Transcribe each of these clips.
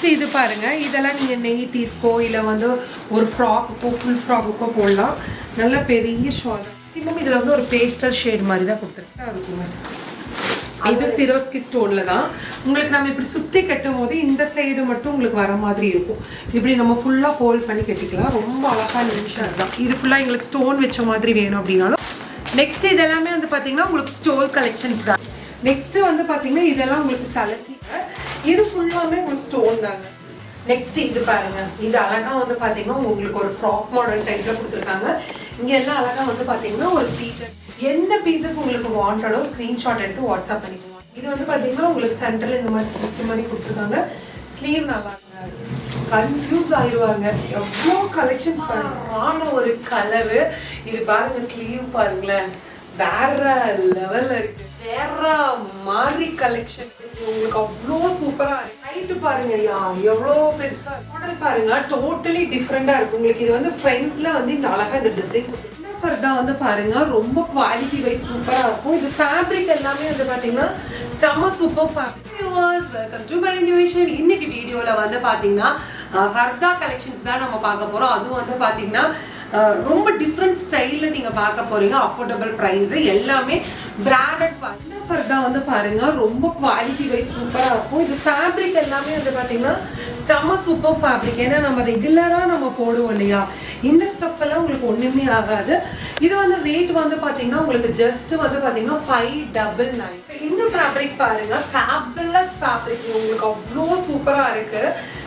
Next இது பாருங்க. இதெல்லாம் நீங்கள் நெய்டிஸ்க்கோ இல்லை வந்து ஒரு ஃப்ராக்குக்கோ ஃபுல் ஃப்ராக்குக்கோ போடலாம். நல்ல பெரிய ஷால் மேக்ஸிமம் இதில் வந்து ஒரு பேஸ்டல் ஷேட் மாதிரி தான் கொடுத்துருக்கா இருக்குங்க. இது சிரோஸ்கி ஸ்டோன்ல தான். உங்களுக்கு நம்ம இப்படி சுத்தி கட்டும் போது இந்த சைடு மட்டும் உங்களுக்கு வர மாதிரி இருக்கும். இப்படி நம்ம ஃபுல்லா ஹோல்ட் பண்ணி கட்டிக்கலாம். ரொம்ப அழகா நிமிஷம் தான் இது ஃபுல்லா எங்களுக்கு ஸ்டோன் வச்ச மாதிரி வேணும் அப்படின்னாலும். நெக்ஸ்ட் இது எல்லாமே வந்து பாத்தீங்கன்னா உங்களுக்கு ஸ்டோல் கலெக்ஷன்ஸ் தான். நெக்ஸ்ட் வந்து பாத்தீங்கன்னா இதெல்லாம் உங்களுக்கு சலக்கி இது ஃபுல்லாமே உங்களுக்கு ஸ்டோன் தாங்க. நெக்ஸ்ட் இது பாருங்க. இது அழகா வந்து பாத்தீங்கன்னா உங்களுக்கு ஒரு ஃப்ராக் மாடல் டைப்ல கொடுத்துருக்காங்க. இங்க எல்லாம் அழகா வந்து பாத்தீங்கன்னா ஒரு பீசஸ் எந்த பீசஸ் உங்களுக்கு வாண்டடோ ஸ்கிரீன்ஷாட் எடுத்து வாட்ஸ்அப் பண்ணிக்கோங்க. இது வந்து பாத்தீங்கன்னா உங்களுக்கு சென்டர்ல இந்த மாதிரி ஸ்லிப் மாதிரி கொடுத்துருக்காங்க. ஸ்லீவ் நல்லா கன்ஃபியூஸ் ஆயிடுவாங்க எவ்வளோ கலெக்ஷன்ஸ் பாருங்க. ஒரு கலரு இது பாருங்க ஸ்லீவ் பாருங்களேன். வேற லெவல்ல இருக்கு. வேற மாதிரி கலெக்ஷன் உங்களுக்கு அவ்வளோ சூப்பரா இருக்கு. ஹைட் பாருங்க யா எவ்வளோ பெருசா மாடல் பாருங்க டோட்டலி டிஃப்ரெண்டா இருக்கு. உங்களுக்கு இது வந்து ஃப்ரண்ட்ல வந்து இந்த அழகா இந்த டிசைன் ஃபர்தா வந்து பாருங்க ரொம்ப குவாலிட்டி வைஸ் சூப்பரா இருக்கும். இது ஃபேப்ரிக் எல்லாமே வந்து பாத்தீங்கன்னா செம்ம super fabric viewers welcome to my Invision இன்னைக்கு வீடியோல வந்து பாத்தீங்கன்னா ஃபர்தா கலெக்ஷன்ஸ் தான் நம்ம பார்க்க போறோம். அதுவும் வந்து பாத்தீங்கன்னா ரொம்ப டிஃப்ரெண்ட் ஸ்டைலில் நீங்கள் பார்க்க போறீங்க. அஃபோர்டபுள் ப்ரைஸ் எல்லாமே பிராண்டட் இந்த தான் வந்து பாருங்க. ரொம்ப குவாலிட்டி வைஸ் சூப்பராக இருக்கும். இது ஃபேப்ரிக் எல்லாமே வந்து பார்த்தீங்கன்னா செம்ம சூப்பர் ஃபேப்ரிக் ஏன்னா நம்ம ரெகுலராக நம்ம போடுவோம் இல்லையா? இந்த ஸ்டஃப் எல்லாம் உங்களுக்கு ஒன்றுமே ஆகாது. இது வந்து ரேட் வந்து பார்த்தீங்கன்னா உங்களுக்கு ஜஸ்ட் வந்து பார்த்தீங்கன்னா ஃபைவ் டபுள் நைன் இந்த ஃபேப்ரிக் பாருங்க. ஃபேபிளஸ் ஃபேப்ரிக் உங்களுக்கு அவ்வளோ சூப்பராக இருக்கு.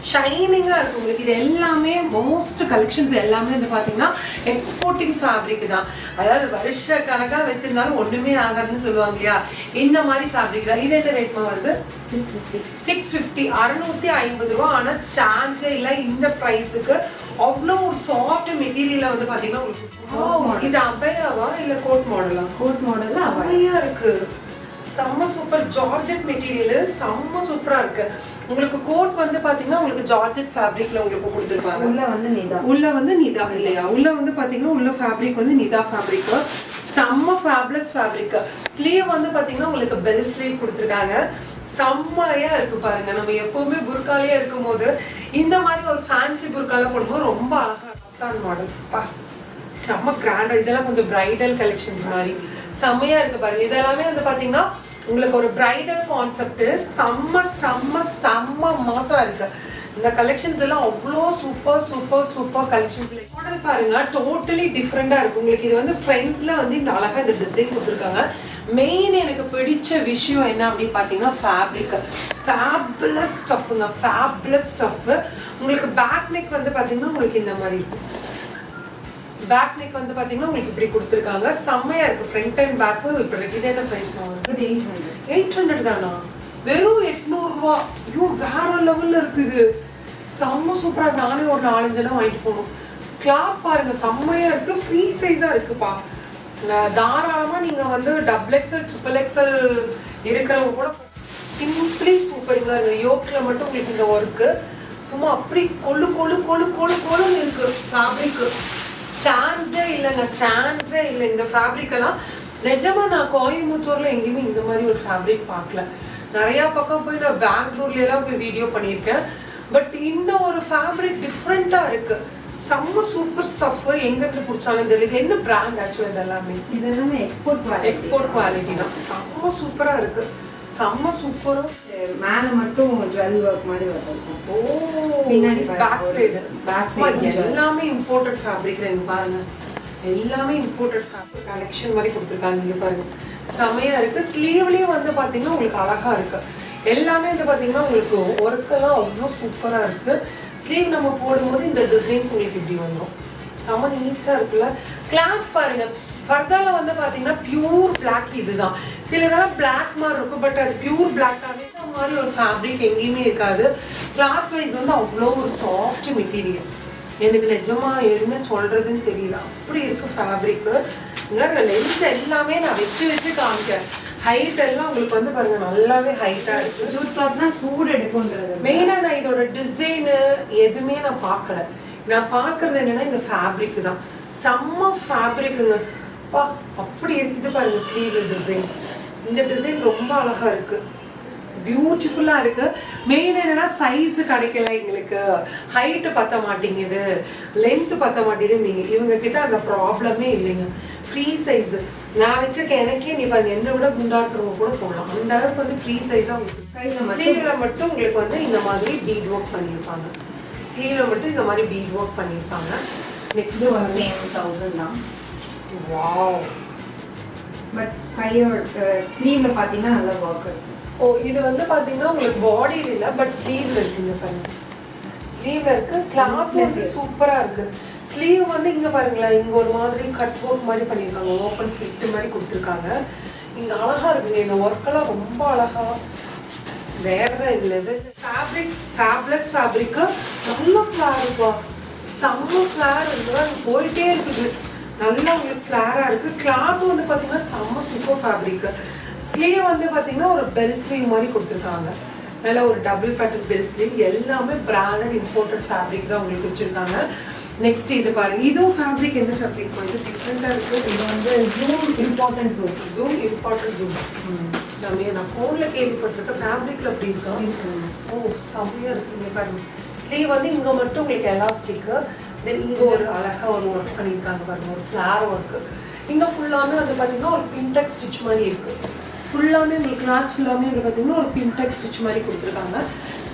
ஷைனிங்காக இருக்கு. உங்களுக்கு இது எல்லாமே மோஸ்ட் கலெக்ஷன்ஸ் எல்லாமே வந்து பார்த்தீங்கன்னா எக்ஸ்போர்ட்டிங் ஃபேப்ரிக் தான். அதாவது வருஷ கணக்காக வச்சிருந்தாலும் ஒன்றுமே ஆகாதுன்னு சொல்லுவாங்க இல்லையா? இந்த மாதிரி ஃபேப்ரிக் தான். இது என்ன ரேட்மா வருது? சிக்ஸ் ஃபிஃப்டி சிக்ஸ் ஃபிஃப்டி அறுநூத்தி ஐம்பது ரூபா. ஆனால் சான்ஸே இல்லை இந்த ப்ரைஸுக்கு அவ்வளோ ஒரு சாஃப்ட் மெட்டீரியல வந்து பார்த்தீங்கன்னா இது அபயாவா? இல்லை கோட் மாடலா கோட் மாடல் செம்மையா இருக்கு. செம்ம சூப்பர் ஜார்ஜெட் மெட்டீரியல் செம்ம சூப்பரா இருக்கு. உங்களுக்கு கோட் வந்து பாத்தீங்கன்னா உங்களுக்கு ஜார்ஜெட் ஃபேப்ரிக்ல உங்களுக்கு கொடுத்துருப்பாங்க. உள்ள வந்து நிதா. உள்ள வந்து நிதா இல்லையா? உள்ள வந்து பாத்தீங்கன்னா உள்ள ஃபேப்ரிக் வந்து நிதா ஃபேப்ரிக் செம்ம ஃபேப்லஸ் ஃபேப்ரிக் ஸ்லீவ் வந்து பாத்தீங்கன்னா உங்களுக்கு பெல் ஸ்லீவ் கொடுத்துருக்காங்க. செம்மையா இருக்கு பாருங்க. நம்ம எப்பவுமே புர்காலே இருக்கும் போது இந்த மாதிரி ஒரு ஃபேன்சி புர்கால போடும்போது ரொம்ப அழகா மாடல் பா செம்ம கிராண்டா இதெல்லாம் கொஞ்சம் பிரைடல் கலெக்ஷன்ஸ் மாதிரி. செம்மையா இருக்கு பாருங்க. இதெல்லாமே வந்து பாத்தீங்கன்னா உங்களுக்கு ஒரு பிரைடல் கான்செப்ட் செம்ம செம்ம செம்ம மாசா இருக்கு. இந்த கலெக்ஷன்ஸ் எல்லாம் அவ்வளோ super super super collections model பாருங்க. டோட்டலி டிஃப்ரெண்டாக இருக்கு. உங்களுக்கு இது வந்து ஃப்ரண்ட்ல வந்து இந்த அழகாக இந்த டிசைன் கொடுத்துருக்காங்க. மெயின் எனக்கு பிடிச்ச விஷயம் என்ன அப்படின்னு பார்த்தீங்கன்னா ஃபேப்ரிக் ஃபேப்லஸ் ஸ்டஃப்புங்க ஃபேப்லஸ் ஸ்டஃப் உங்களுக்கு பேக் நெக் வந்து பார்த்தீங்கன்னா உங்களுக்கு இந்த மாதிரி இருக்கும். பேக் நெக் வந்து பாத்தீங்கன்னா உங்களுக்கு இப்படி கொடுத்துருக்காங்க. செம்மையா இருக்கு. ஃப்ரண்ட் அண்ட் பேக் இப்படி இருக்கு இது என்ன பிரைஸ் இது எயிட் ஹண்ட்ரட் எயிட் ஹண்ட்ரட் தானா? வெறும் எட்நூறு ரூபா. ஐயோ வேற லெவல்ல இருக்கு இது. செம்ம சூப்பரா இருக்கு. நானே ஒரு நாலஞ்செல்லாம் வாங்கிட்டு போகணும். கிளாத் பாருங்க செம்மையா இருக்கு. ஃப்ரீ சைஸா இருக்குப்பா. நான் தாராளமா நீங்க வந்து டபுள் எக்ஸல் ட்ரிபிள் எக்ஸல் இருக்கிறவங்க கூட சிம்பிளி சூப்பருங்க. யோக்ல மட்டும் உங்களுக்கு இந்த ஒர்க்கு சும்மா அப்படி கொழு கொழு கொழு கொழு கொழுன்னு இருக்கு. ஃபேப்ரிக் சான்ஸே இல்லைங்க சான்ஸே இல்லை. இந்த ஃபேப்ரிக் எல்லாம் நிஜமா நான் கோயம்புத்தூர்ல எங்கேயுமே இந்த மாதிரி ஒரு ஃபேப்ரிக் பார்க்கல. நிறைய பக்கம் போய் நான் பெங்களூர்ல எல்லாம் போய் வீடியோ பண்ணியிருக்கேன். பட் இந்த ஒரு ஃபேப்ரிக் டிஃப்ரெண்டா இருக்கு. செம்ம சூப்பர் ஸ்டஃப் எங்க இருந்து பிடிச்சாலும் தெரியல. இது என்ன பிராண்ட் ஆக்சுவலி இது எல்லாமே இது எல்லாமே எக்ஸ்போர்ட் எக்ஸ்போர்ட் குவாலிட்டி தான். செம்ம சூப்பரா இருக்கு. செம்ம சூப்பரா மேல மட்டும் ஜுவல் ஒர்க் மாதிரி வரும் ஓ பின்னாடி பேக் சைடு பேக் சைடு எல்லாமே இம்போர்ட்டட் ஃபேப்ரிக் இங்க பாருங்க. எல்லாமே இம்போர்ட்டட் ஃபேப்ரிக் கலெக்ஷன் மாதிரி கொடுத்துருக்காங்க இங்க பாருங்க. செமையா இருக்கு. ஸ்லீவ்லயே வந்து பாத்தீங்கன்னா உங்களுக்கு அழகா இருக்கு. எல்லாமே வந்து பாத்தீங்கன்னா உங்களுக்கு ஒர்க் எல்லாம் அவ்வளோ சூப்பரா இருக்கு. ஸ்லீவ் நம்ம போடும்போது இந்த டிசைன்ஸ் உங்களுக்கு இப்படி வந்துடும் செம நீட்டா இருக்குல்ல. கிளாத் பாருங்க. ஃபர்தால வந்து பாத்தீங்கன்னா பியூர் பிளாக் இதுதான். சில இதெல்லாம் பிளாக் மாதிரி இருக்கும் பட் அது பியூர் பிளாக்காவே இந்த மாதிரி ஒரு ஃபேப்ரிக் எங்கேயுமே இருக்காது. கிளாத் வைஸ் வந்து அவ்வளோ ஒரு சாஃப்ட் மெட்டீரியல் எனக்கு நிஜமா என்ன சொல்றதுன்னு தெரியல. அப்படி இருக்கு ஃபேப்ரிக் லென்த் எல்லாமே நான் வச்சு வச்சு காமிக்கிறேன். ஹைட் எல்லாம் உங்களுக்கு வந்து பாருங்க நல்லாவே ஹைட்டா இருக்கு. ஜூட் கிளாத்னா சூடு எடுக்கும்ன்றது. மெயினா நான் இதோட டிசைனு எதுவுமே நான் பார்க்கல. நான் பார்க்கறது என்னன்னா இந்த ஃபேப்ரிக் தான். செம்ம ஃபேப்ரிக்குங்க பா அப்படி இருக்குது பாருங்க ஸ்லீவ் டிசைன். இந்த டிசைன் ரொம்ப அழகா இருக்கு. பியூட்டிஃபுல்லா இருக்கு. மெயின் என்னன்னா சைஸ் கிடைக்கல எங்களுக்கு. ஹைட் பத்த மாட்டேங்குது. லென்த் பத்த மாட்டேங்குது. நீங்க இவங்க கிட்ட அந்த ப்ராப்ளமே இல்லைங்க. ஃப்ரீ சைஸ் நான் வச்சிருக்க எனக்கே நீ பாருங்க என்னை விட குண்டாட்டுறவங்க கூட போடலாம். அந்த அளவுக்கு வந்து ஃப்ரீ சைஸா கையில மட்டும்? ஸ்லீவ்ல மட்டும் உங்களுக்கு வந்து இந்த மாதிரி பீட் ஒர்க் பண்ணியிருப்பாங்க. ஸ்லீவ்ல மட்டும் இந்த மாதிரி பீட் ஒர்க் பண்ணியிருப்பாங்க. நெக்ஸ்ட் சேம் தௌசண்ட் தான். வாவ் பட் கையோட ஸ்லீவ்ல பார்த்தீங்கன்னா நல்லா ஒர்க் இருக்கு. ஓ இது வந்து பாத்தீங்கன்னா உங்களுக்கு பாடியில் இல்ல பட் ஸ்லீவ்ல இருக்குங்க பாருங்க. ஸ்லீவ்ல இருக்கு கிளாத் வந்து சூப்பரா இருக்கு. ஸ்லீவ் வந்து இங்க பாருங்களேன் இங்க ஒரு மாதிரி கட் ஒர்க் மாதிரி பண்ணிருக்காங்க ஓப்பன் ஸ்லிட் மாதிரி கொடுத்துருக்காங்க. இங்க அழகா இருக்குங்க. இந்த ஒர்க் எல்லாம் ரொம்ப அழகா. வேற இல்ல இது? ஃபேப்ரிக்ஸ் ஃபேப்லெஸ் ஃபேப்ரிக்கு நல்ல ஃபிளார் இருக்கும் செம்ம ஃபிளார் இருக்குதா போயிட்டே இருக்குது. நல்லா உங்களுக்கு ஃபிளாரா இருக்கு. கிளாத் வந்து பாத்தீங்கன்னா செம்ம சூப்பர் ஃபேப்ரிக் ஸ்லீவ் வந்து பாத்தீங்கன்னா ஒரு பெல் ஸ்லீவ் மாதிரி கொடுத்துருக்காங்க. நல்ல ஒரு டபுள் பட்டன் பெல் ஸ்லீவ் எல்லாமே பிராண்டட் இம்போர்ட்டட் ஃபேப்ரிக் தான் உங்களுக்கு வச்சிருக்காங்க. நெக்ஸ்ட் இது பாருங்க இதுவும் ஃபேப்ரிக் என்ன ஃபேப்ரிக் இது டிஃப்ரெண்டா இருக்கு. இது வந்து zoom important zoom zoom important zoom நம்ம நான் ஃபோன்ல கேள்விப்பட்டிருக்க ஃபேப்ரிக்ல அப்படி இருக்கா? ஓ செம்மையா இருக்குங்க பாருங்க. ஸ்லீவ் வந்து இங்க மட்டும் உங்களுக்கு எலாஸ்டிக் தென் இங்கே ஒரு அழகாக ஒரு ஒர்க் பண்ணியிருக்காங்க பாருங்க ஒரு ஃப்ளார் ஒர்க்கு இங்கே ஃபுல்லாமே வந்து பார்த்திங்கன்னா ஒரு பின்டெக்ஸ் ஸ்டிச் மாதிரி இருக்கு. ஃபுல்லாமே உங்களுக்கு கிளாத் ஃபுல்லாமே வந்து பார்த்திங்கன்னா ஒரு பின்டெக் ஸ்டிச் மாதிரி கொடுத்துருக்காங்க.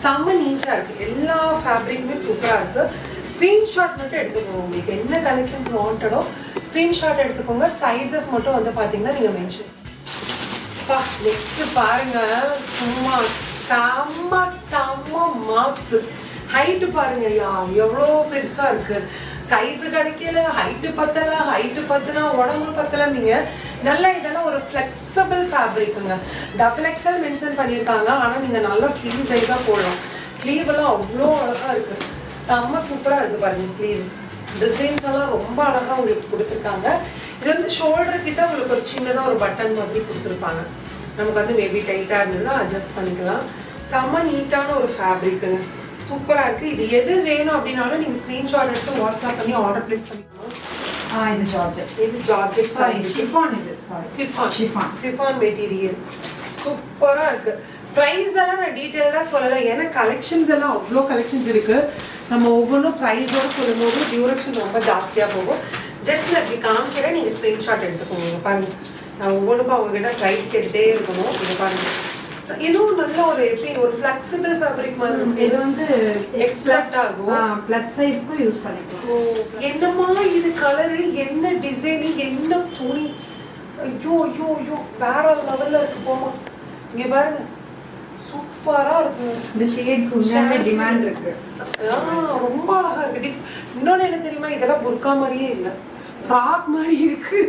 செம்ம நீட்டாக இருக்குது எல்லா ஃபேப்ரிக்குமே சூப்பராக இருக்குது ஸ்க்ரீன்ஷாட் மட்டும் எடுத்துக்கோங்க. உங்களுக்கு என்ன கலெக்ஷன்ஸ் வாண்டடோ ஸ்க்ரீன்ஷாட் எடுத்துக்கோங்க. சைஸஸ் மட்டும் வந்து பார்த்தீங்கன்னா நீங்கள் மென்ஷன் பா நெக்ஸ்ட்டு பாருங்கள் சும்மா செம்ம செம்ம மாசு ஹைட்டு பாருங்க யா எவ்வளோ பெருசாக இருக்கு. சைஸ் கிடைக்கல ஹைட்டு பத்தல ஹைட்டு பத்தலாம் உடம்பு பத்தல. நீங்க நல்ல இதெல்லாம் ஒரு ஃப்ளெக்சிபிள் ஃபேப்ரிக்குங்க டபுள் எக்ஸல் மென்ஷன் பண்ணியிருக்காங்க. ஆனால் நீங்கள் நல்லா ஃப்ரீ சைஸாக போடலாம். ஸ்லீவ் எல்லாம் அவ்வளோ அழகாக இருக்கு. செம்ம சூப்பராக இருக்கு பாருங்க ஸ்லீவ் டிசைன்ஸ் எல்லாம் ரொம்ப அழகாக உங்களுக்கு கொடுத்துருக்காங்க. இது வந்து ஷோல்டர் கிட்ட உங்களுக்கு ஒரு சின்னதாக ஒரு பட்டன் மாதிரி கொடுத்துருப்பாங்க. நமக்கு வந்து மேபி டைட்டாக இருந்ததுன்னா அட்ஜஸ்ட் பண்ணிக்கலாம். செம்ம நீட்டான ஒரு ஃபேப்ரிக்குங்க சூப்பரா இருக்கு. இது எது வேணும் அப்படின்னாலும் நீங்க ஸ்கிரீன்ஷாட் எடுத்து வாட்ஸ்அப் பண்ணி ஆர்டர் பிளேஸ் பண்ணிக்கலாம் ஆ இது ஜார்ஜெட் இது ஜார்ஜெட் சாரி ஷிஃபான் இது. Sari chiffon. Chiffon chiffon material சூப்பரா இருக்கு. ப்ரைஸ் எல்லாம் நான் டீட்டெயிலாக சொல்லலை. ஏன்னா கலெக்ஷன்ஸ் எல்லாம் அவ்வளோ கலெக்ஷன்ஸ் இருக்கு. நம்ம ஒவ்வொன்றும் ப்ரைஸோட சொல்லும்போது டியூரேஷன் ரொம்ப ஜாஸ்தியாக போகும். ஜஸ்ட் நான் இப்படி காமிக்கிறேன். நீங்கள் ஸ்க்ரீன்ஷாட் எடுத்துக்கோங்க. இங்க பாருங்க. நான் ஒவ்வொன்றுக்கும் அவங்க கிட்ட ப்ரைஸ் கேட்டுட்டே இருக்கணும். இது பாருங்க. ச- இதுவும் நல்ல ஒரு எப்படி ஒரு ஃப்ளெக்சிபிள் ஃபேப்ரிக் மாதிரி இருக்கு. இது வந்து Expert ஆகும். ப்ளஸ் சைஸ்க்கும் யூஸ் பண்ணிக்கலாம். ஓ, என்னம்மா இது கலரு என்ன டிசைனு என்ன துணி? ஐயோ ஐயோ ஐயோ வேற லெவல்ல இருக்கு போமா இங்க பாருங்க. சூப்பரா இருக்கு இந்த ஷேட்க்கு உண்மையாவே. டிமாண்ட் இருக்கு. ஆ, ரொம்ப அழகா இருக்கு. இன்னொன்னு என்ன தெரியுமா? இதெல்லாம் புர்கா மாதிரியே இல்ல. ஃப்ராக் மாதிரி இருக்கு.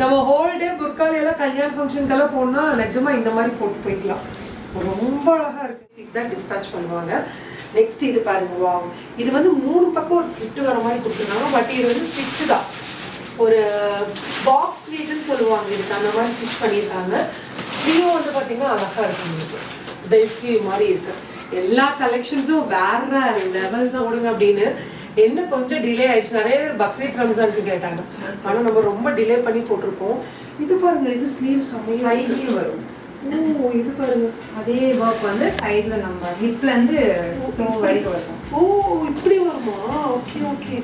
நம்ம ஹோல் டே புர்கால எல்லாம் கல்யாண ஃபங்க்ஷனுக்கெல்லாம் போனா நிஜமா இந்த மாதிரி போட்டு போய்க்கலாம். ரொம்ப அழகா இருக்கு. பீஸ் தான் டிஸ்பேச் பண்ணுவாங்க. நெக்ஸ்ட் இது பாருங்க வா இது வந்து மூணு பக்கம் ஒரு ஸ்லிட் வர மாதிரி கொடுத்துருந்தாங்க. பட் இது வந்து ஸ்டிச்சு தான். ஒரு பாக்ஸ் ஸ்லீவ்னு சொல்லுவாங்க. இதுக்கு அந்த மாதிரி ஸ்டிச் பண்ணியிருக்காங்க. ஸ்லீவ் வந்து பார்த்தீங்கன்னா அழகா இருக்கு உங்களுக்கு. பெல் ஸ்லீவ் மாதிரி இருக்கு. எல்லா கலெக்ஷன்ஸும் வேற லெவல் தான் விடுங்க அப்படின்னு என்ன கொஞ்சம் டிலே ஆயிடுச்சு. நிறைய பேர் பக்ரீத் ரம்ஜானுக்கு கேட்டாங்க. ஆனா நம்ம ரொம்ப டிலே பண்ணி போட்டிருக்கோம். இது பாருங்க இது ஸ்லீவ் செம்மையா. சைட்லயும் வரும். ஓ இது பாருங்க. அதே ஒர்க் வந்து சைடுல நம்ம ஹிப்ல இருந்து டூ வரைக்கும் வரும். ஓ இப்படி வருமா? ஓகே ஓகே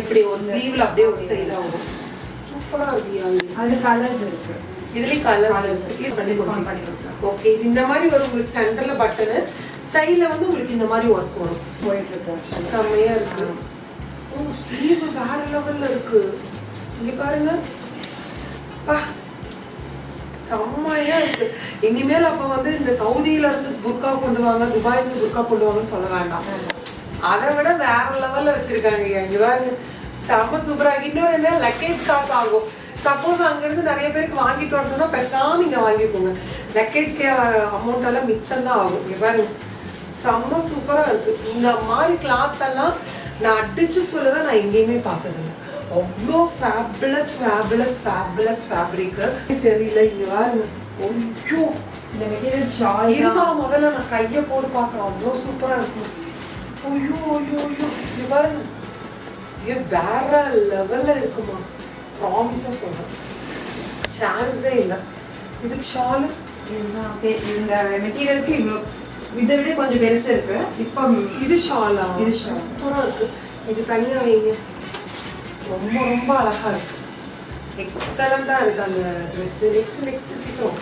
எப்படி ஒரு ஸ்லீவ்ல அப்படியே ஒரு சைடா வரும்? சூப்பரா இருக்கு அது கலர்ஸ் இருக்கு. இதுலயும் கலர்ஸ். இது பண்ணி. ஓகே இந்த மாதிரி வரும் உங்களுக்கு சென்டர்ல பட்டனு சைடுல வந்து உங்களுக்கு இந்த மாதிரி ஒர்க் வரும். போயிட்டு இருக்கு actually. செம்மையா இருக்கு. ஓ ஸ்லீவ் வேற லெவல்ல இருக்கு. இங்க பாருங்க. பா செம்மையா இருக்கு. இனிமேல் அப்ப வந்து இந்த சவுதியில இருந்து புர்கா கொண்டு வாங்க துபாயில இருந்து புர்கா கொண்டு வாங்கன்னு சொல்ல வேண்டாம். அதை விட வேற லெவல்ல வச்சிருக்காங்க இங்க பாருங்க. செம்ம சூப்பரா இருக்கு. இன்னொரு என்ன? லக்கேஜ் காசு ஆகும். சப்போஸ் அங்க இருந்து நிறைய பேருக்கு வாங்கிட்டு வரணும்னா பேசாம நீங்க வாங்கிக்கோங்க. லக்கேஜ்க்கு அமௌண்ட் எல்லாம் மிச்சம் தான் ஆகும். இங்க பாருங்க. செம்ம சூப்பரா இருக்கு. இந்த மாதிரி கிளாத் எல்லாம் நான் அடிச்சு சொல்லுவேன் நான் எங்கேயுமே பார்த்ததில்ல. அவ்வளோ ஃபேபுலஸ் ஃபேபுலஸ் ஃபேபுலஸ் ஃபேப்ரிக்கு தெரியல இங்க பாருங்க ஐயோ. இந்த மெட்டீரியல் ஷால் இருமா முதல்ல நான் கையை போட்டு பார்க்கலாம் அவ்வளோ சூப்பரா இருக்கும் ஐயோ ஐயோ ஐயோ. இது பாருங்க இது வேற லெவல்ல இருக்குமா? ப்ராமிஸா சொல்றேன். சான்ஸே இல்லை. இதுக்கு ஷாலு இந்த மெட்டீரியலுக்கு இவ்வளோ இதை விட கொஞ்சம் பெருசு இருக்கு. இப்போ இது ஷாலா இது. சூப்பரா இருக்கு. இது தனியா வைங்க. ரொம்ப ரொம்ப அழகா இருக்கு. எக்ஸலண்டா இருக்கு அந்த ட்ரெஸ் நெக்ஸ்ட் நெக்ஸ்ட் சீக்கிரம்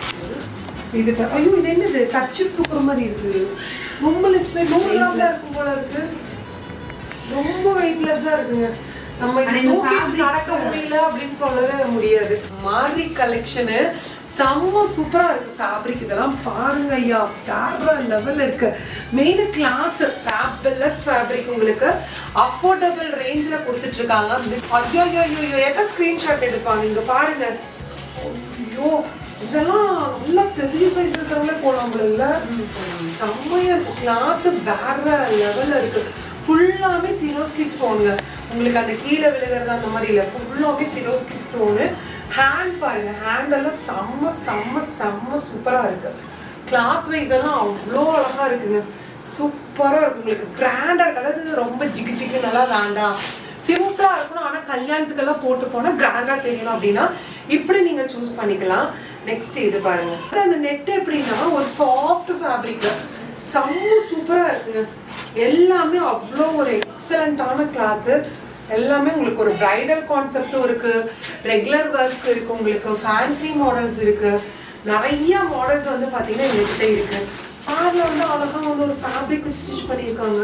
இது ஐயோ இது என்னது? கச்சி தூக்குற மாதிரி இருக்கு. ரொம்ப லெஸ்ல நூறு இருக்கும் போல இருக்கு. ரொம்ப வெயிட்லெஸ்ஸா இருக்குங்க. நம்ம இது நடக்க முடியல அப்படின்னு சொல்லவே முடியாது. மாரி கலெக்ஷனு செம்ம சூப்பரா இருக்கு ஃபேப்ரிக் இதெல்லாம் பாருங்க ஐயா. வேற லெவல் இருக்கு. மெயின் கிளாத் ஃபேபுலஸ் ஃபேப்ரிக் உங்களுக்கு அஃபோர்டபுள் ரேஞ்சில் கொடுத்துட்டு இருக்காங்க. ஐயோ ஐயோ ஐயோ எதை ஸ்க்ரீன்ஷாட் எடுப்பாங்க? இங்க பாருங்க. ஐயோ இதெல்லாம் நல்ல பெரிய சைஸ் இருக்கிறவங்களே போலாங்கல்ல செம்மையா இருக்கு. கிளாத் வேற லெவல்ல இருக்கு. ஃபுல்லாமே சிரோஸ்கி ஸ்டோனுங்க உங்களுக்கு அந்த கீழே விழுகிறது அந்த மாதிரி இல்லை. ஃபுல்லாகவே சிரோஸ்கி ஸ்டோனு ஹேண்ட் பாருங்கள் ஹேண்டெல்லாம் செம்ம செம்ம செம்ம சூப்பராக இருக்குது கிளாத் வைஸ் எல்லாம் அவ்வளோ அழகாக இருக்குங்க. சூப்பராக இருக்கும் உங்களுக்கு. கிராண்டாக இருக்கு. அதாவது ரொம்ப ஜிகு ஜிகு நல்லா வேண்டாம் சிம்பிளாக இருக்கணும். ஆனால் கல்யாணத்துக்கெல்லாம் போட்டு போனால் கிராண்டாக தெரியணும் அப்படின்னா இப்படி நீங்கள் சூஸ் பண்ணிக்கலாம். நெக்ஸ்ட் இது பாருங்க. அது அந்த நெட் எப்படின்னா ஒரு சாஃப்ட் ஃபேப்ரிக் செம்ம சூப்பராக இருக்குங்க. எல்லாமே அவ்வளோ ஒரு எக்ஸலண்டான கிளாத்து எல்லாமே உங்களுக்கு ஒரு பிரைடல் கான்செப்டும் இருக்கு. ரெகுலர் வேர்ஸ்க்கு இருக்கு உங்களுக்கு ஃபேன்சி மாடல்ஸ் இருக்கு. நிறைய மாடல்ஸ் வந்து பாத்தீங்கன்னா எங்ககிட்ட இருக்கு. அதில் வந்து அழகா வந்து ஒரு ஃபேப்ரிக் ஸ்டிச் பண்ணியிருக்காங்க.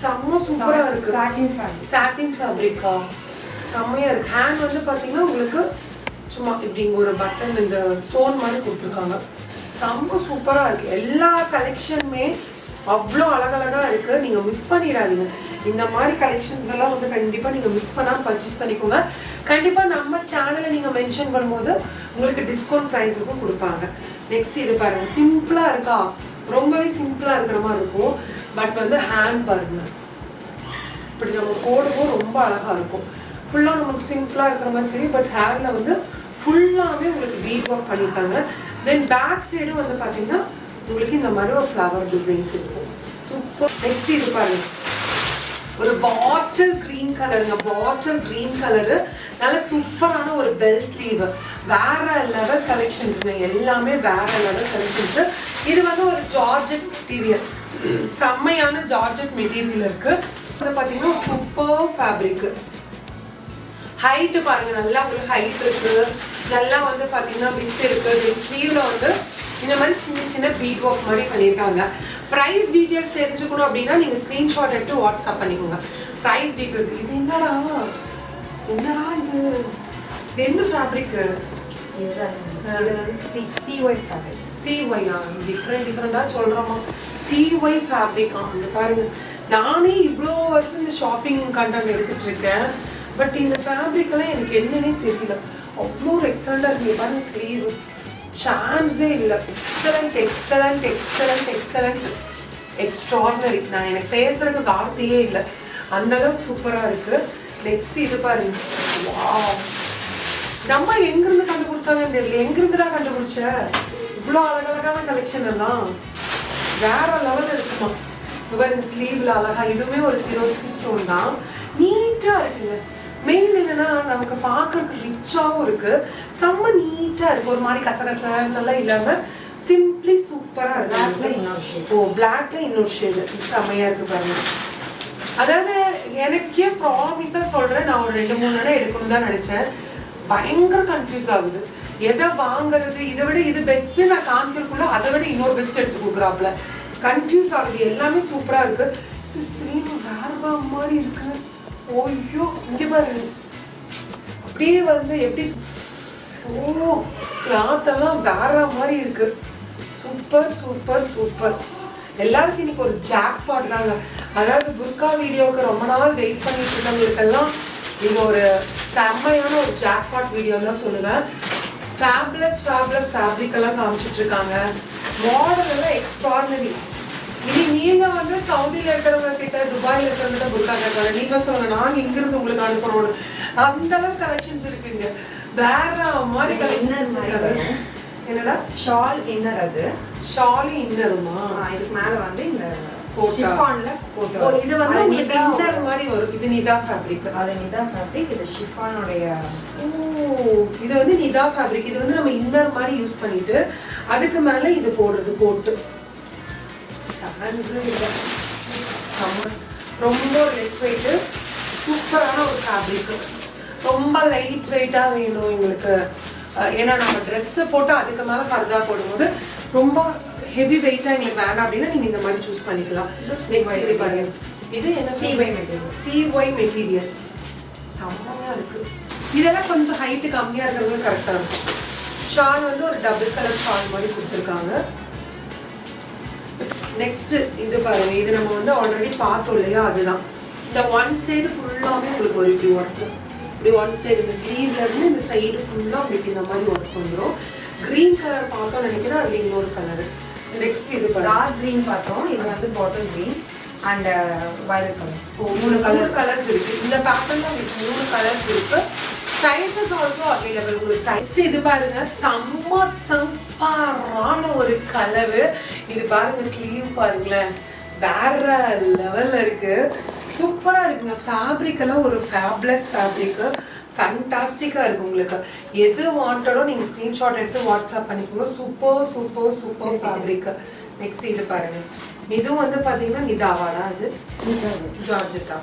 செம்ம சூப்பரா இருக்கு. சாட்டின் ஃபேப்ரிக் சாட்டின் ஃபேப்ரிக்கா செம்மையா இருக்கு. ஹேண்ட் வந்து பாத்தீங்கன்னா உங்களுக்கு சும்மா இப்படி இங்க ஒரு பட்டன் இந்த ஸ்டோன் மாதிரி கொடுத்துருக்காங்க. செம்ம சூப்பரா இருக்கு. எல்லா கலெக்ஷனுமே அவ்வளோ அழகழகா இருக்கு. நீங்க மிஸ் பண்ணிடாதீங்க இந்த மாதிரி கலெக்ஷன்ஸ் எல்லாம் வந்து கண்டிப்பா நீங்க மிஸ் பண்ணாம பர்ச்சேஸ் பண்ணிக்கோங்க. கண்டிப்பா நம்ம சேனலை நீங்க மென்ஷன் பண்ணும்போது உங்களுக்கு டிஸ்கவுண்ட் ப்ரைஸஸும் கொடுப்பாங்க. நெக்ஸ்ட் இது பாருங்க. சிம்பிளா இருக்கா? ரொம்பவே சிம்பிளா இருக்கிற மாதிரி இருக்கும். பட் வந்து ஹேண்ட் பாருங்க. இப்படி நம்ம போடுவோம் ரொம்ப அழகா இருக்கும். ஃபுல்லா நமக்கு சிம்பிளா இருக்கிற மாதிரி தெரியும். பட் ஹேர்ல வந்து ஃபுல்லாவே உங்களுக்கு பீட் ஒர்க் பண்ணியிருக்காங்க. தென் பேக் சைடும் வந்து பாத்தீங்கன்னா உங்களுக்கு இந்த மாதிரி ஒரு ஃப்ளவர் டிசைன்ஸ் இருக்கும். சூப்பர் நெக்ஸ்ட் இது பாருங்க. ஒரு பாட்டில் கிரீன் கலருங்க பாட்டில் கிரீன் கலரு நல்ல சூப்பரான ஒரு பெல் ஸ்லீவ் வேற லெவல் கலெக்ஷன்ஸ்ங்க எல்லாமே வேற லெவல் கலெக்ஷன்ஸ் இது வந்து ஒரு ஜார்ஜெட் மெட்டீரியல் செம்மையான ஜார்ஜெட் மெட்டீரியல் இருக்கு. இது பார்த்தீங்கன்னா சூப்பர் ஃபேப்ரிக் ஹைட்டு பாருங்க. நல்லா ஒரு ஹைட் இருக்கு நல்லா வந்து பார்த்தீங்கன்னா வித் இருக்கு ஸ்லீவ்ல வந்து இந்த மாதிரி சின்ன சின்ன பீட் ஒர்க் மாதிரி பண்ணியிருக்காங்க. ப்ரைஸ் டீட்டெயில்ஸ் தெரிஞ்சுக்கணும் அப்படின்னா நீங்க ஸ்கிரீன்ஷாட் எடுத்து வாட்ஸ்அப் பண்ணிக்கோங்க. ப்ரைஸ் டீட்டெயில்ஸ் இது என்னடா? என்னடா இது? என்ன ஃபேப்ரிக் இதுதான் சி ஃபேப்ரிக் சிஒய்யா டிஃப்ரெண்ட் டிஃப்ரெண்டாக சொல்கிறோமா சிஒய் ஃபேப்ரிக்கா அந்த பாருங்க. நானே இவ்வளோ வருஷம் இந்த ஷாப்பிங் கண்டென்ட் எடுத்துட்டு இருக்கேன் பட் இந்த ஃபேப்ரிக்கெல்லாம் எனக்கு என்னன்னே தெரியல. அவ்வளோ ஒரு இருக்கு. பாருங்க ஸ்லீவ் சான்ஸே இல்லை excellent excellent excellent excellent extraordinary நான் எனக்கு பேசுறதுக்கு வார்த்தையே இல்லை. அந்த அளவுக்கு சூப்பராக இருக்கு. நெக்ஸ்ட் இது பாருங்க வா நம்ம எங்கிருந்து கண்டுபிடிச்சாலும் கண்டுபிடிச்சாங்கன்னு தெரியல. எங்க கண்டுபிடிச்ச? இவ்வளோ அழகழகான கலெக்ஷன் எல்லாம். வேற லெவல் இருக்குமா? இங்க பாருங்க ஸ்லீவ்ல அழகா இதுவுமே ஒரு சிரோஸ்கி ஸ்டோன் தான். நீட்டாக இருக்குங்க. மெயின் என்னன்னா நமக்கு பார்க்கறதுக்கு ரிச்சாவும் இருக்கு. செம்ம நீட்டா இருக்கு. ஒரு மாதிரி கசகசன்னெல்லாம் இல்லாம சிம்பிளி சூப்பரா Blackல இருக்கு இன்னொரு. ஓ பிளாக்ல இன்னொரு ஷேடு செம்மையா இருக்கு பாருங்க. அதாவது எனக்கே ப்ராமிஸா சொல்றேன். நான் ஒரு ரெண்டு மூணு இடம் எடுக்கணும் தான் நினைச்சேன். பயங்கர கன்ஃபியூஸ் ஆகுது. எதை வாங்குறது இதை விட இது பெஸ்ட் நான் காமிக்கிறதுக்குள்ள அதை விட இன்னொரு பெஸ்ட் எடுத்து கொடுக்குறாப்ல கன்ஃபியூஸ் ஆகுது. எல்லாமே சூப்பரா இருக்கு. இது ஸ்ரீனு வேற மாதிரி இருக்கு. ஓய்யோ இங்க பாரு. அப்படியே வந்து எப்படி ஓ கிளாத் எல்லாம் வேற மாதிரி இருக்கு. சூப்பர் சூப்பர் சூப்பர் எல்லாருக்கும் இன்னைக்கு ஒரு ஜாக் பாட் தாங்க. அதாவது புர்கா வீடியோவுக்கு ரொம்ப நாள் வெயிட் பண்ணிட்டு இருந்தவங்களுக்கெல்லாம் இது ஒரு செம்மையான ஒரு ஜாக் பாட் வீடியோ தான் சொல்லுவேன். ஃபேப்லஸ் ஃபேப்லஸ் ஃபேப்ரிக் எல்லாம் காமிச்சிட்டு இருக்காங்க. மாடல் எல்லாம் எக்ஸ்ட்ராடனரி இனி நீங்க வந்து சவுதியில இருக்கிறவங்க கிட்ட துபாயில இருக்கிறவங்க புர்கா கேட்கல நீங்க சொல்லுங்க நாங்க இங்க இருந்து உங்களுக்கு அனுப்புறோம் அந்த அளவுக்கு கலெக்ஷன்ஸ் இருக்குங்க. வேற மாதிரி கலெக்ஷன்ஸ் என்னடா? ஷால் இன்னர் அது. ஷாலி இன்னருமா? இதுக்கு மேல வந்து இந்த இது வந்து உங்களுக்கு இன்னர் மாதிரி வரும். இது நிதா ஃபேப்ரிக் அது நிதா ஃபேப்ரிக் இது ஷிஃபானுடைய இது வந்து நிதா ஃபேப்ரிக் இது வந்து நம்ம இன்னர் மாதிரி யூஸ் பண்ணிட்டு அதுக்கு மேல இது போடுறது போட்டு. சான்ஸே இல்லை செம்ம. ரொம்ப லெஸ் வெயிட்டு சூப்பரான ஒரு ஃபேப்ரிக் ரொம்ப லைட் வெயிட்டாக வேணும் எங்களுக்கு. ஏன்னா நம்ம ட்ரெஸ்ஸு போட்டு அதுக்கு மேலே ஃபர்தா போடும்போது ரொம்ப ஹெவி வெயிட்டாக எங்களுக்கு வேண்டாம் அப்படின்னா நீங்கள் இந்த மாதிரி சூஸ் பண்ணிக்கலாம். நெக்ஸ்ட் இது பாருங்க. இது என்ன CY material. சிஒய் மெட்டீரியல் செம்மையாக இருக்கு. இதெல்லாம் கொஞ்சம் ஹைட்டு கம்மியாக இருக்கிறது கரெக்டாக இருக்கும். ஷால் வந்து ஒரு டபுள் கலர் ஷால் மாதிரி கொடுத்துருக்காங்க. நெக்ஸ்ட் இது பாருங்க. இது நம்ம வந்து ஆல்ரெடி பார்த்தோம் இல்லையா? அதுதான். இந்த ஒன் சைடு ஃபுல்லாமே உங்களுக்கு ஒரு இப்படி ஒர்க் இப்படி ஒன் சைடு இந்த ஸ்லீவ்ல இருந்து இந்த சைடு ஃபுல்லாக உங்களுக்கு இந்த மாதிரி ஒர்க் வந்துடும் க்ரீன் கலர் பார்த்தோம் நினைக்கிறேன் அதுல இன்னொரு கலர் நெக்ஸ்ட் இது டார்க் க்ரீன் பார்த்தோம். இது வந்து bottle green and violet colour மூணு கலர் கலர்ஸ் இருக்கு. இந்த பேட்டர்ல உங்களுக்கு மூணு கலர்ஸ் இருக்கு. சைஸஸ் ஆல்சோ அவைலபிள் உங்களுக்கு சைஸ் இது பாருங்க செம்ம சம்பாரான ஒரு கலரு. இது பாருங்க ஸ்லீவ் பாருங்களேன். வேற லெவல்ல இருக்கு. சூப்பரா இருக்குங்க. ஃபேப்ரிக் எல்லாம் ஒரு ஃபேப்லெஸ் ஃபேப்ரிக் ஃபேண்டாஸ்டிக்காக இருக்கு உங்களுக்கு. எது வாண்டடோ நீங்கள் ஸ்க்ரீன்ஷாட் எடுத்து வாட்ஸ்அப் பண்ணிக்கோங்க. Super super super fabric next இது பாருங்க. இதுவும் வந்து பார்த்தீங்கன்னா நிதாவாடா இது. ஜார்ஜெட்டா.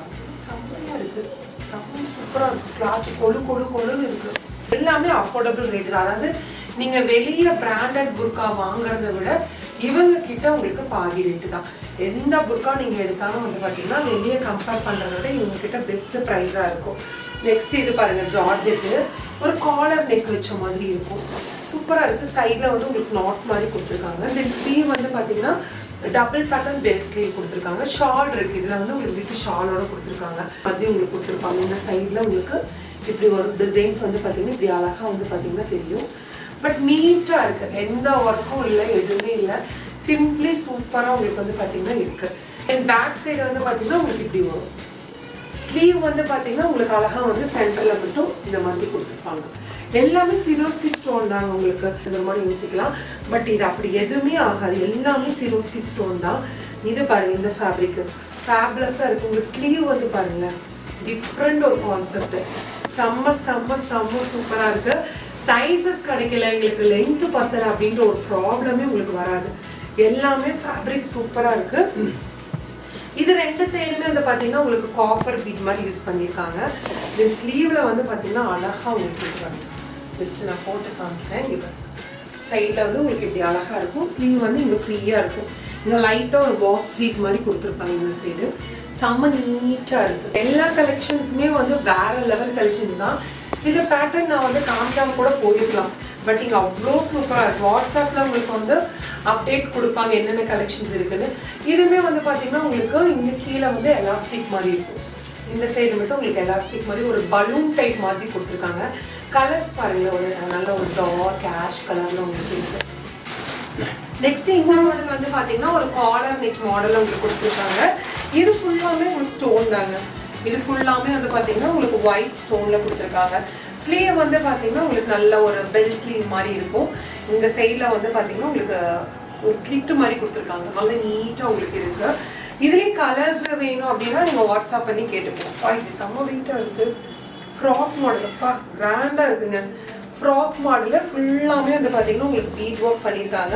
செம்மையா இருக்கு. செம்ம சூப்பராக இருக்கும் கிளாத் கொழு கொழு கொழுன்னு இருக்கு. எல்லாமே அஃபோர்டபுள் ரேட் தான். அதாவது நீங்க வெளியே பிராண்டட் புர்கா வாங்குறத விட இவங்க கிட்ட உங்களுக்கு பாதி ரேட்டு தான். எந்த புர்கா நீங்கள் எடுத்தாலும் வந்து பார்த்தீங்கன்னா வெளியே கம்பேர் பண்ணுறத விட இவங்க கிட்ட பெஸ்ட் ப்ரைஸாக இருக்கும். நெக்ஸ்ட் இது பாருங்க ஜார்ஜெட்டு ஒரு காலர் நெக் வச்ச மாதிரி இருக்கும். சூப்பராக இருக்கு. சைடில் வந்து உங்களுக்கு நாட் மாதிரி கொடுத்துருக்காங்க. தென் ஸ்லீவ் வந்து பாத்தீங்கன்னா டபுள் பேட்டர்ன் பெல்ட் ஸ்லீவ் கொடுத்துருக்காங்க. ஷால் இருக்கு. இதில் வந்து உங்களுக்கு வித் ஷாலோட கொடுத்துருக்காங்க. மாதிரி உங்களுக்கு கொடுத்துருப்பாங்க. இந்த சைடில் உங்களுக்கு இப்படி ஒரு டிசைன்ஸ் வந்து பார்த்தீங்கன்னா இப்படி அழகாக வந்து பார்த்தீங்கன்னா தெரியும். பட் நீட்டாக இருக்கு. எந்த ஒர்க்கும் இல்லை. எதுவுமே இல்லை. சிம்பிளி சூப்பராக உங்களுக்கு வந்து பார்த்தீங்கன்னா இருக்கு. அண்ட் பேக் சைடு வந்து பார்த்தீங்கன்னா உங்களுக்கு இப்படி வரும். ஸ்லீவ் வந்து பார்த்தீங்கன்னா உங்களுக்கு அழகாக வந்து சென்டரில் மட்டும் இந்த மாதிரி கொடுத்துருப்பாங்க. எல்லாமே சிரோஸ்கி ஸ்டோன் தாங்க உங்களுக்கு. இந்த மாதிரி யோசிக்கலாம். பட் இது அப்படி எதுவுமே ஆகாது. எல்லாமே சிரோஸ்கி ஸ்டோன் தான். இது பாருங்க இந்த ஃபேப்ரிக்கு ஃபேப்லஸா இருக்கு. உங்களுக்கு ஸ்லீவ் வந்து பாருங்க டிஃப்ரெண்ட் ஒரு கான்செப்ட் செம்ம செம்ம செம்ம சூப்பராக இருக்கு. சைஸஸ் கிடைக்கல. எங்களுக்கு லென்த் பத்தல அப்படின்ற ஒரு ப்ராப்ளமே உங்களுக்கு வராது. எல்லாமே ஃபேப்ரிக் சூப்பராக இருக்கு. இது ரெண்டு சைடுமே வந்து பார்த்தீங்கன்னா உங்களுக்கு காப்பர் பீட் மாதிரி யூஸ் பண்ணியிருக்காங்க. தென் ஸ்லீவில் வந்து பார்த்தீங்கன்னா அழகாக உங்களுக்கு பெஸ்ட்டு நான் போட்டு காமிக்கிறேன். இங்க சைடில் வந்து உங்களுக்கு இப்படி அழகாக இருக்கும். ஸ்லீவ் வந்து இங்கே ஃப்ரீயாக இருக்கும். இங்கே லைட்டாக ஒரு பாக்ஸ் ஸ்லீவ் மாதிரி கொடுத்துருப்பாங்க இந்த சைடு செம்ம நீட்டாக இருக்குது எல்லா கலெக்ஷன்ஸுமே வந்து வேறு லெவல் கலெக்ஷன்ஸ் தான். சில பேட்டர்ன் நான் வந்து காமிக்காம கூட போயிருக்கலாம். பட் இங்கே அவ்வளோ சூப்பராக இருக்கும் வாட்ஸ்அப்பில் உங்களுக்கு வந்து அப்டேட் கொடுப்பாங்க என்னென்ன கலெக்ஷன்ஸ் இருக்குன்னு. இதுவுமே வந்து பார்த்தீங்கன்னா உங்களுக்கு இங்கே கீழே வந்து எலாஸ்டிக் மாதிரி இருக்கும். இந்த சைடு மட்டும் உங்களுக்கு எலாஸ்டிக் மாதிரி ஒரு பலூன் டைப் மாதிரி கொடுத்துருக்காங்க. கலர்ஸ் பாருங்க ஒரு நல்ல ஒரு டார்க் ஆஷ் கலர்ல உங்களுக்கு இருக்கு. நெக்ஸ்ட் இந்த மாடல் வந்து பாத்தீங்கன்னா ஒரு காலர் நெக் மாடல் உங்களுக்கு கொடுத்துருக்காங்க. இது ஃபுல்லாமே உங்களுக்கு ஸ்டோன் தாங்க. இது ஃபுல்லாமே வந்து பாத்தீங்கன்னா உங்களுக்கு ஒயிட் ஸ்டோன்ல கொடுத்துருக்காங்க. ஸ்லீவ் வந்து பாத்தீங்கன்னா உங்களுக்கு நல்ல ஒரு பெல் ஸ்லீவ் மாதிரி இருக்கும். இந்த சைடில் வந்து பாத்தீங்கன்னா உங்களுக்கு ஒரு ஸ்லிட் மாதிரி கொடுத்துருக்காங்க. நல்ல நீட்டா உங்களுக்கு இருக்கு. இதுலயும் கலர்ஸ் வேணும் அப்படின்னா நீங்க வாட்ஸ்அப் பண்ணி கேட்டுப்போம் இது செம்ம வெயிட்டா இருக்கு. ஃப்ராக் மாடல் அப்பா கிராண்டாக இருக்குங்க. ஃப்ராக் மாடலில் ஃபுல்லாமே வந்து பார்த்தீங்கன்னா உங்களுக்கு பீச் ஒர்க் பண்ணியிருக்காங்க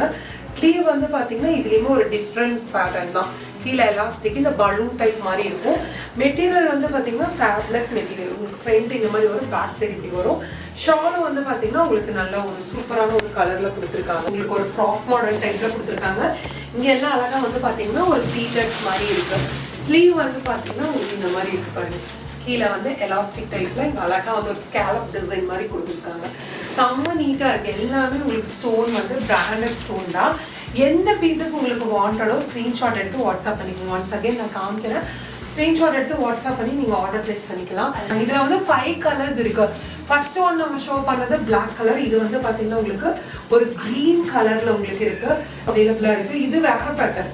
ஸ்லீவ் வந்து பார்த்தீங்கன்னா இதுலேயுமே ஒரு டிஃப்ரெண்ட் பேட்டர்ன் தான். கீழே எலாஸ்டிக் இந்த பலூன் டைப் மாதிரி இருக்கும். மெட்டீரியல் வந்து பார்த்தீங்கன்னா ஃபேப்லெஸ் மெட்டீரியல் உங்களுக்கு ஃப்ரண்ட் இந்த மாதிரி வரும் பேக் சைடு இப்படி வரும். ஷாலும் வந்து பார்த்தீங்கன்னா உங்களுக்கு நல்ல ஒரு சூப்பரான ஒரு கலரில் கொடுத்துருக்காங்க. உங்களுக்கு ஒரு ஃப்ராக் மாடல் டைப்பில் கொடுத்துருக்காங்க. இங்கே எல்லாம் அழகாக வந்து பார்த்தீங்கன்னா ஒரு பீட்டர்ஸ் மாதிரி இருக்குது ஸ்லீவ் வந்து பார்த்தீங்கன்னா உங்களுக்கு இந்த மாதிரி இருக்கு பாருங்க. கீழே வந்து எலாஸ்டிக் டைப்ல இங்க அழகா வந்து ஒரு ஸ்கேலப் டிசைன் மாதிரி கொடுத்துருக்காங்க. செம்ம நீட்டா இருக்கு. எல்லாமே உங்களுக்கு ஸ்டோன் வந்து பிராண்டட் ஸ்டோன் தான். எந்த பீசஸ் உங்களுக்கு வாண்டடோ ஸ்கிரீன்ஷாட் எடுத்து வாட்ஸ்அப் பண்ணிக்கோங்க. ஒன்ஸ் அகேன் நான் காமிக்கிறேன். ஸ்கிரீன்ஷாட் எடுத்து வாட்ஸ்அப் பண்ணி நீங்க ஆர்டர் பிளேஸ் பண்ணிக்கலாம். இதுல வந்து ஃபைவ் கலர்ஸ் இருக்கு. ஃபர்ஸ்ட் ஒன் நம்ம ஷோ பண்ணது பிளாக் கலர் இது வந்து பாத்தீங்கன்னா உங்களுக்கு ஒரு கிரீன் கலர்ல உங்களுக்கு இருக்கு. அவைலபிளா இருக்கு. இது வேற பேட்டர்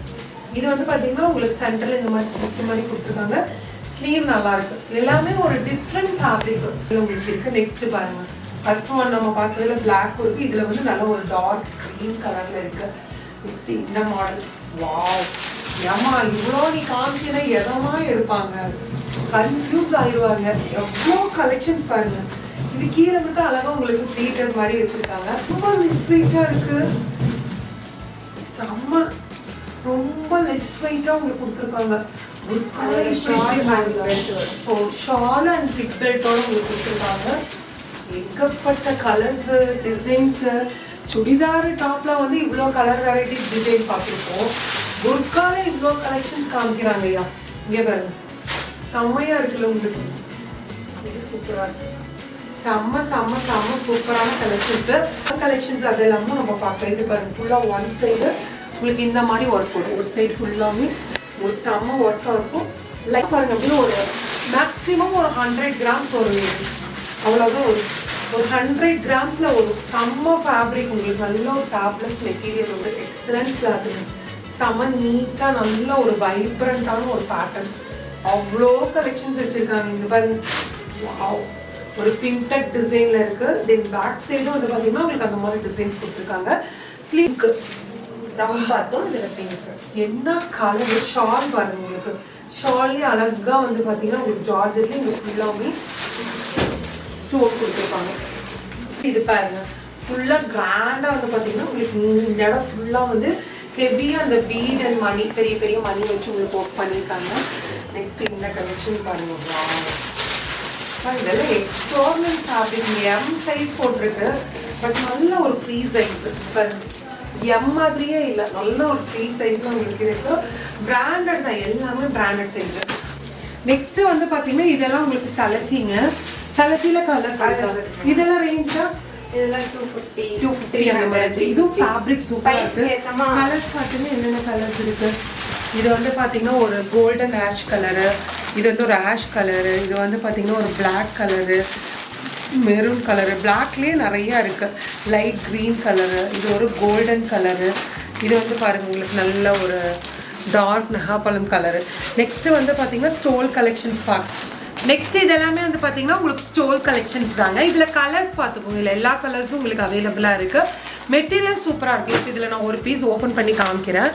இது வந்து பாத்தீங்கன்னா உங்களுக்கு சென்டர்ல இந்த மாதிரி ஸ்லிப் மாதிரி கொடுத்துருக்காங்க. ஸ்லீவ் நல்லா இருக்கு எல்லாமே ஒரு டிஃப்ரெண்ட் ஃபேப்ரிக் உங்களுக்கு இருக்கு. நெக்ஸ்ட் பாருங்க. ஃபர்ஸ்ட் ஒன் நம்ம பார்த்ததுல பிளாக் இருக்கு. இதுல வந்து நல்ல ஒரு டார்க் க்ரீன் கலர்ல இருக்கு. நெக்ஸ்ட் இந்த மாடல் வாவ் ஏம்மா இவ்வளோ நீ காமிச்சினா எதமா எடுப்பாங்க? கன்ஃபியூஸ் ஆயிடுவாங்க எவ்வளோ கலெக்ஷன்ஸ் பாருங்க. இது கீழே மட்டும் அழகாக உங்களுக்கு ஃப்ளீட்டட் மாதிரி வச்சிருக்காங்க. ரொம்ப ஸ்வீட்டாக இருக்கு. செம்ம ரொம்ப லெஸ் வெயிட்டாக உங்களுக்கு கொடுத்துருக்காங்க. ஒரு belt. வரும். ஓ ஷால் அண்ட் பிக் பெல்ட்டோட உங்களுக்கு கொடுத்துருக்காங்க. ஏகப்பட்ட கலர்ஸ் டிசைன்ஸ் சுடிதார் டாப்ல வந்து இவ்வளோ கலர் வெரைட்டிஸ் டிசைன் பார்த்துருப்போம் புர்கால இவ்வளோ கலெக்ஷன்ஸ் காமிக்கிறாங்க ஐயா. இங்கே பாருங்க. செம்மையா இருக்குல்ல உங்களுக்கு. இது சூப்பரா இருக்கு. செம்ம செம்ம செம்ம சூப்பரான கலெக்ஷன்ஸ் கலெக்ஷன்ஸ் அது எல்லாமே நம்ம பார்க்கலாம் இது பாருங்க ஃபுல்லாக ஒன் சைடு உங்களுக்கு இந்த மாதிரி ஒர்க் வரும் ஒரு சைடு ஃபுல்லாகவே உங்களுக்கு செம்ம ஒர்க்காக இருக்கும். லைக் பாருங்க அப்படின்னு ஒரு மேக்ஸிமம் ஒரு ஹண்ட்ரட் கிராம்ஸ் வரும் அவ்வளோதான் ஒரு ஒரு ஹண்ட்ரட் கிராம்ஸில் ஒரு செம்ம ஃபேப்ரிக் உங்களுக்கு நல்ல ஒரு ஃபேப்லஸ் மெட்டீரியல் வந்து எக்ஸலண்ட் கிளாத்துங்க செம்ம நீட்டாக நல்ல ஒரு வைப்ரண்ட்டான ஒரு பேட்டர்ன் அவ்வளோ கலெக்ஷன்ஸ் வச்சுருக்காங்க. இங்கே பாருங்க. ஒரு பிண்டட் டிசைனில் இருக்குது தென் பேக் சைடும் வந்து பார்த்தீங்கன்னா உங்களுக்கு அந்த மாதிரி டிசைன்ஸ் கொடுத்துருக்காங்க. ஸ்லீவ்க்கு ரவுண்ட் பார்த்தோம் இதில் பிங்க் என்ன கலர் ஷால் பாருங்க உங்களுக்கு. ஷால்லே அழகாக வந்து பார்த்தீங்கன்னா உங்களுக்கு ஜார்ஜெட்ல உங்களுக்கு ஃபுல்லாகவே ஸ்டோன் கொடுத்துருப்பாங்க. இது பாருங்க. ஃபுல்லாக கிராண்டாக வந்து பார்த்தீங்கன்னா உங்களுக்கு இந்த இடம் ஃபுல்லாக வந்து ஹெவியாக அந்த பீட் அண்ட் மணி பெரிய பெரிய மணி வச்சு உங்களுக்கு ஒர்க் பண்ணியிருக்காங்க. நெக்ஸ்ட் இந்த கலெக்ஷன் பாருங்க. இதெல்லாம் எக்ஸ்ட்ரானல் ஃபேப்ரிக் எம் சைஸ் போட்டிருக்கு. பட் நல்ல ஒரு ஃப்ரீ சைஸ் எம் மாதிரியே இல்லை. நல்ல ஒரு ஃப்ரீ சைஸ்ல உங்களுக்கு இருக்கு. பிராண்டட் தான். எல்லாமே பிராண்டட் சைஸ் நெக்ஸ்ட் வந்து பாத்தீங்கன்னா இதெல்லாம் உங்களுக்கு சலத்திங்க சலத்தில கலர். இதெல்லாம் ரேஞ்சா காட்டுங்க என்னென்ன கலர்ஸ் இருக்கு? இது வந்து பாத்தீங்கன்னா ஒரு கோல்டன் ஆஷ் கலரு இது வந்து ஒரு ஆஷ் கலரு இது வந்து பாத்தீங்கன்னா ஒரு Black கலரு மெரூன் கலரு. பிளாக்லேயே நிறையா இருக்குது லைட் க்ரீன் கலரு. இது ஒரு கோல்டன் கலரு. இது வந்து பாருங்கள் உங்களுக்கு நல்ல ஒரு டார்க் நகாப்பழம் கலரு. நெக்ஸ்ட்டு வந்து பார்த்தீங்கன்னா ஸ்டோல் கலெக்ஷன்ஸ் பார்க்க நெக்ஸ்ட் இதெல்லாமே வந்து பார்த்தீங்கன்னா உங்களுக்கு ஸ்டோல் கலெக்ஷன்ஸ் தாங்க. இதில் கலர்ஸ் பார்த்துக்கோங்க இதில் எல்லா கலர்ஸும் உங்களுக்கு அவைலபிளாக இருக்குது மெட்டீரியல் சூப்பராக இருக்குது இப்போ இதில் நான் ஒரு பீஸ் ஓப்பன் பண்ணி காமிக்கிறேன்.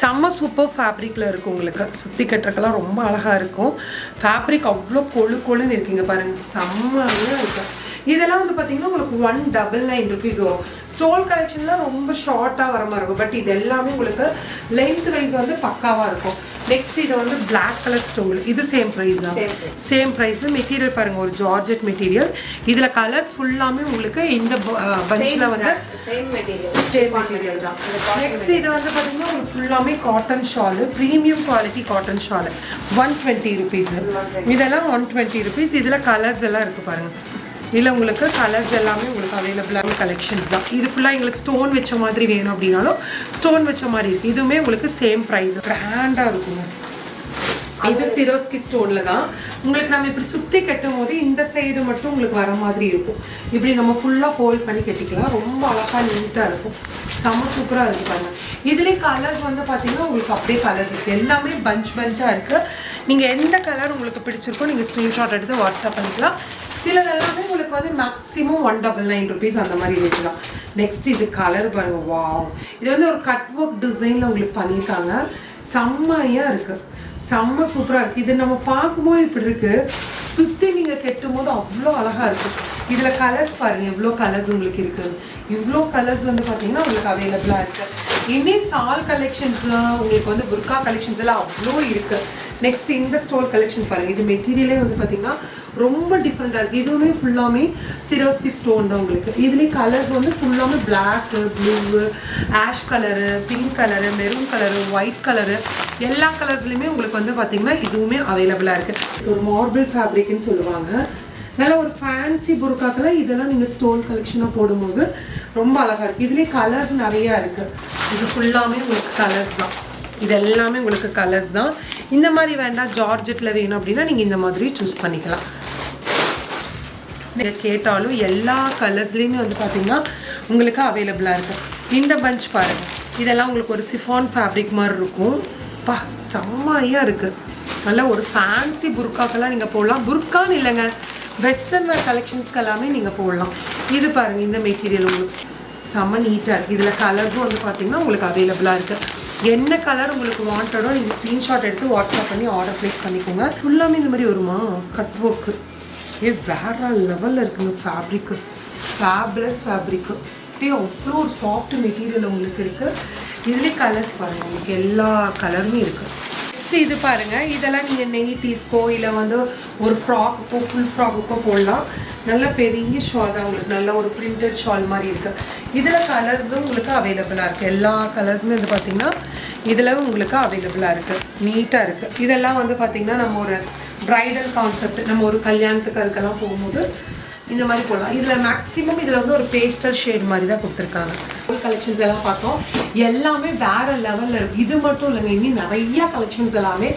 செம்ம சூப்பர் ஃபேப்ரிக்கில் இருக்கும் உங்களுக்கு. சுற்றி கட்டுறக்கெல்லாம் ரொம்ப அழகாக இருக்கும். ஃபேப்ரிக் அவ்வளோ கொழு கொழுன்னு இருக்கீங்க பாருங்க. செம்மையாக இருக்கும் இதெல்லாம் வந்து பார்த்தீங்கன்னா உங்களுக்கு ஒன் டபுள் நைன் ருபீஸ் வரும். ஸ்டோல் கலெக்ஷன்லாம் ரொம்ப ஷார்ட்டாக வர மாதிரி இருக்கும். பட் இது எல்லாமே உங்களுக்கு லென்த் வைஸ் வந்து பக்காவாக இருக்கும். நெக்ஸ்ட் இது வந்து Black கலர் ஸ்டோல் இது சேம் ப்ரைஸ் தான். சேம் ப்ரைஸ் மெட்டீரியல் பாருங்க ஒரு ஜார்ஜெட் மெட்டீரியல் இதில் கலர்ஸ் ஃபுல்லாமே உங்களுக்கு இந்த பஞ்சில் வந்து சேம் மெட்டீரியல் சேம் மெட்டீரியல் தான். நெக்ஸ்ட் இது வந்து பார்த்தீங்கன்னா உங்களுக்கு ஃபுல்லாமே cotton shawl premium quality cotton shawl one twenty rupees இதெல்லாம் ஒன் டுவெண்ட்டி ருபீஸ் இதில் கலர்ஸ் எல்லாம் இருக்குது பாருங்க. இதில் உங்களுக்கு கலர்ஸ் எல்லாமே உங்களுக்கு அவைலபிளான கலெக்ஷன்ஸ் தான். இது ஃபுல்லாக எங்களுக்கு ஸ்டோன் வச்ச மாதிரி வேணும் அப்படின்னாலும் ஸ்டோன் வச்ச மாதிரி இருக்குது இதுவுமே உங்களுக்கு சேம் ப்ரைஸ் கிராண்டாக இருக்குங்க. இது சிரோஸ்கி ஸ்டோன்ல தான். உங்களுக்கு நம்ம இப்படி சுற்றி கட்டும் போது இந்த சைடு மட்டும் உங்களுக்கு வர மாதிரி இருக்கும். இப்படி நம்ம ஃபுல்லாக ஹோல்ட் பண்ணி கட்டிக்கலாம். ரொம்ப அழகாக நீட்டாக இருக்கும். செம்ம சூப்பராக இருக்கு பாருங்க. கலர்ஸ் வந்து பார்த்தீங்கன்னா உங்களுக்கு அப்படியே கலர்ஸ் இருக்குது எல்லாமே பஞ்ச் பஞ்சாக இருக்குது நீங்கள் எந்த கலர் உங்களுக்கு பிடிச்சிருக்கோ நீங்கள் ஸ்க்ரீன்ஷாட் எடுத்து வாட்ஸ்அப் பண்ணிக்கலாம். சிலது எல்லாமே உங்களுக்கு வந்து maximum one double nine rupees அந்த மாதிரி ரேட்டு தான் நெக்ஸ்ட் இது கலர் பாருங்க வா இது வந்து ஒரு கட் ஒர்க் டிசைனில் உங்களுக்கு பண்ணியிருக்காங்க. செம்மையாக இருக்குது செம்ம சூப்பராக இருக்குது இது நம்ம பார்க்கும்போது இப்படி இருக்குது சுற்றி நீங்கள் கெட்டும் போது அவ்வளோ அழகாக இருக்குது இதில் கலர்ஸ் பாருங்கள் எவ்வளோ கலர்ஸ் உங்களுக்கு இருக்குது இவ்வளோ கலர்ஸ் வந்து பார்த்தீங்கன்னா உங்களுக்கு அவைலபிளாக இருக்குது இனி சால் கலெக்ஷன்ஸ் உங்களுக்கு வந்து புர்கா கலெக்ஷன்ஸ் எல்லாம் அவ்வளோ இருக்குது நெக்ஸ்ட் இந்த ஸ்டோல் கலெக்ஷன் பாருங்கள் இது மெட்டீரியலே வந்து பார்த்தீங்கன்னா ரொம்ப டிஃப்ரெண்ட்டாக இருக்குது இதுவுமே ஃபுல்லாமே சிரோஸ்கி ஸ்டோன் தான் உங்களுக்கு. இதுலயே கலர்ஸ் வந்து ஃபுல்லாமே black blue ash colour pink colour maroon colour white colour எல்லா கலர்ஸ்லையுமே உங்களுக்கு வந்து பார்த்தீங்கன்னா இதுவுமே அவைலபிளாக இருக்குது ஒரு மார்பிள் ஃபேப்ரிக்னு சொல்லுவாங்க. நல்ல ஒரு ஃபேன்சி புர்காக்கில் இதெல்லாம் நீங்கள் ஸ்டோன் கலெக்ஷனாக போடும்போது ரொம்ப அழகா இருக்கு. இதுலேயே கலர்ஸ் நிறையா இருக்கு. இது ஃபுல்லாமே உங்களுக்கு கலர்ஸ் தான். இது எல்லாமே உங்களுக்கு கலர்ஸ் தான். இந்த மாதிரி வேண்டாம் ஜார்ஜெட்டில் வேணும் அப்படின்னா நீங்கள் இந்த மாதிரி சூஸ் பண்ணிக்கலாம். நீங்கள் கேட்டாலும் எல்லா கலர்ஸ்லேயுமே வந்து பார்த்தீங்கன்னா உங்களுக்கு அவைலபிளாக இருக்கும் இந்த பஞ்ச் பாருங்கள் இதெல்லாம் உங்களுக்கு ஒரு சிஃபான் ஃபேப்ரிக் மாதிரி இருக்கும். பா செம்மையாக இருக்குது நல்ல ஒரு ஃபேன்சி புர்காக்கெல்லாம் நீங்கள் போடலாம். புர்கான்னு இல்லைங்க. வெஸ்டர்ன் வேர் கலெக்ஷன்ஸ்க்கு எல்லாமே நீங்கள் போடலாம். இது பாருங்கள் இந்த மெட்டீரியல் உங்களுக்கு செம்ம நீட்டாக இருக்குது இதில் கலர்ஸும் வந்து பார்த்தீங்கன்னா உங்களுக்கு அவைலபிளாக இருக்குது என்ன கலர் உங்களுக்கு வாண்டடோ நீங்கள் ஸ்க்ரீன்ஷாட் எடுத்து வாட்ஸ்அப் பண்ணி ஆர்டர் ப்ளேஸ் பண்ணிக்கோங்க. ஃபுல்லாமே இந்த மாதிரி வருமா? கட் ஒர்க்கு ஏ வேற லெவலில் இருக்குங்க ஃபேப்ரிக்கு ஃபேப்லஸ் ஃபேப்ரிக்கு அப்படியே அவ்வளோ ஒரு சாஃப்ட் மெட்டீரியல் உங்களுக்கு இருக்குது இதுலேயே கலர்ஸ் பாருங்கள் உங்களுக்கு எல்லா கலருமே இருக்குது நெக்ஸ்ட் இது பாருங்க. இதெல்லாம் நீங்கள் நெய்டிஸ்க்கோ இல்லை வந்து ஒரு ஃப்ராக்குக்கோ ஃபுல் ஃப்ராக்குக்கோ போடலாம். நல்ல பெரிய ஷால் தான் உங்களுக்கு. நல்ல ஒரு பிரிண்டட் ஷால் மாதிரி இருக்குது இதில் கலர்ஸும் உங்களுக்கு அவைலபிளாக இருக்குது எல்லா கலர்ஸுமே வந்து பார்த்திங்கன்னா இதில் உங்களுக்கு அவைலபிளாக இருக்குது நீட்டாக இருக்குது இதெல்லாம் வந்து பார்த்திங்கன்னா நம்ம ஒரு ப்ரைடல் கான்செப்ட் நம்ம ஒரு கல்யாணத்துக்கு அதுக்கெல்லாம் போகும்போது இந்த மாதிரி போடலாம். இதில் மேக்ஸிமம் இதில் வந்து ஒரு பேஸ்டல் ஷேட் மாதிரி தான் கொடுத்துருக்காங்க. ஃபுல் கலெக்ஷன்ஸ் எல்லாம் பார்த்தோம். எல்லாமே வேற லெவலில் இருக்குது இது மட்டும் இல்லைங்க இன்னும் நிறைய கலெக்ஷன்ஸ் எல்லாமே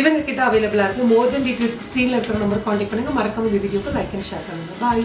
இவங்க கிட்ட அவைலபிளாக இருக்குது மோர் தென் டீட்டெயில்ஸ் ஸ்க்ரீனில் இருக்கிற நம்பர் காண்டாக்ட் பண்ணுங்கள் மறக்காம இந்த வீடியோக்கு லைக் அண்ட் ஷேர் பண்ணுங்கள் பாய்